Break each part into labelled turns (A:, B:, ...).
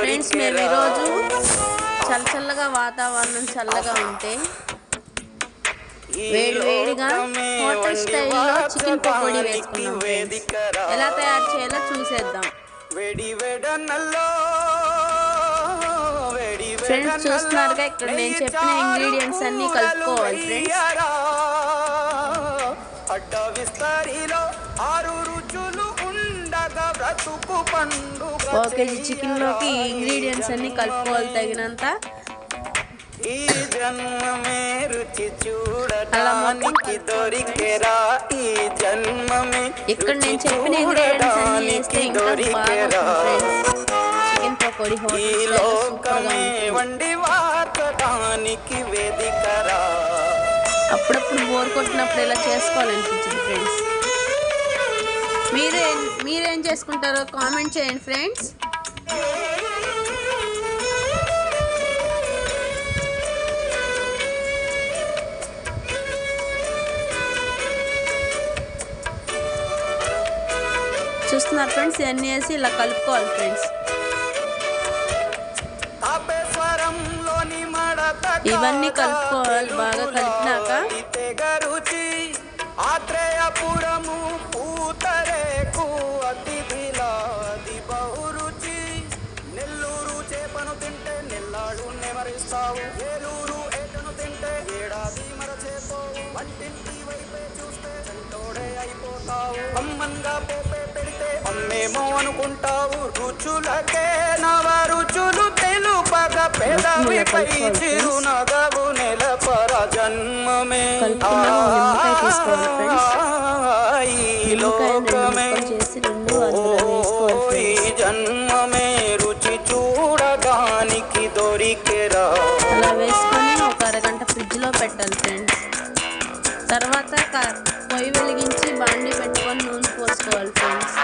A: Friends మేము ఈరోజు చల్ల చల్లగా వాతావరణం చల్లగా ఉంటే వేడి వేడిగా హోటల్ స్టైల్లో చికెన్ పకోడీ వేసుకున్నాం ఎలా తయారు చేయాలో చూసేద్దాం.
B: వేడి వేడనల్లో వేడి
A: ఫ్రెండ్స్ చూస్తున్నారుగా ఇక్కడ నేను చెప్పిన ఇంగ్రీడియంట్స్ అన్ని కలుపుకోవాలి ఫ్రెండ్స్
B: అడ్డ విస్తరిలో ఆరు రుచులు ఉండగా బ్రతుకు పండు
A: ఒక కేజీ చికెన్లోకి ఇంగ్రీడియంట్స్ అన్ని కలుపుకోవాలి తగినంత.
B: ఈ జన్మమే రుచి చూడటానికి దొరికెరా. ఈ జన్మమే
A: ఇక్కడ నేను చెప్పిన ఇంగ్రీడియంట్స్ అన్ని వేస్తే ఇంకా బాగా చికెన్ పకోడీ
B: ఈ లోకమే వండి వార్చడానికి వేదికరా.
A: అప్పుడప్పుడు బోర్ కొట్టినప్పుడు ఇలా చేసుకోవాలనిపించింది ఫ్రెండ్స్ మీరేం మీరేం చేసుకుంటారో కామెంట్ చేయండి ఫ్రెండ్స్ చూస్తున్నారు ఫ్రెండ్స్ ఇవన్నీ వేసి ఇలా కలుపుకోవాలి ఫ్రెండ్స్ ఇవన్నీ కలుపుకోవాలి బాగా కలిపినాక.
B: రుచి ఆత్రేయపురము పూతరేకు అతిథిలా బహురుచి. నెల్లూరు చేపను తింటే నెల్లాడు నెమరిస్తావు. ఏలూరు ఏటను తింటే ఏడాది మరచేపోవు వంటింటి వైపే చూస్తే చెంటోడే అయిపోతావు. అమ్మంగా పోపే పెడితే అమ్మేమో అనుకుంటావు. రుచులకే నవ రుచులు పెదవిపై చిరునగవు జన్మమే
A: తీసుకోవాలి ఫ్రెండ్స్ నిమ్మకాయ చేసి రెండు అందులో వేసుకోవాలి
B: జన్మమే రుచి
A: అలా వేసుకొని ఒక అరగంట ఫ్రిడ్జ్లో పెట్టాలి ఫ్రెండ్స్ తర్వాత పొయ్యి వెలిగించి బాండి పెట్టుకొని నూనె పోసుకోవాలి ఫ్రెండ్స్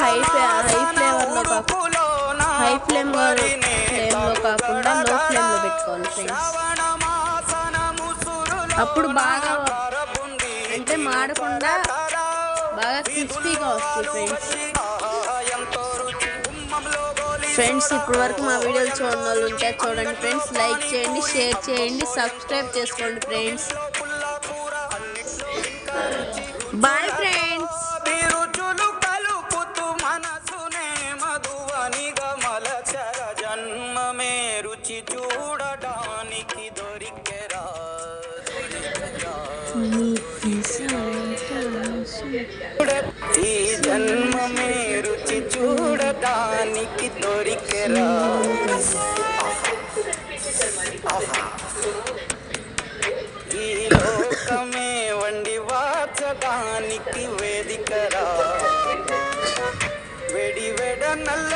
A: హై హై ఫ్లేవర్లో కాకుండా హై ఫ్లేమ్ ఫ్లేమ్లో కాకుండా లో ఫ్లేమ్లో పెట్టుకోవాలి ఫ్రెండ్స్. అప్పుడు బాగా అంటే మాడకుండా బాగా క్రిస్పీగా వస్తుంది ఫ్రెండ్స్. ఫ్రెండ్స్ ఇప్పటి వరకు మా వీడియోలు చూడని వాళ్ళు ఉంటే చూడండి ఫ్రెండ్స్. లైక్ చేయండి షేర్ చేయండి సబ్స్క్రైబ్ చేసుకోండి ఫ్రెండ్స్.
B: ఈ జన్మమే రుచి చూడడానికి దొరికెరా ఈ లోకమే వండి వాచడానికి వేదికరా వెడి వెడనల్లో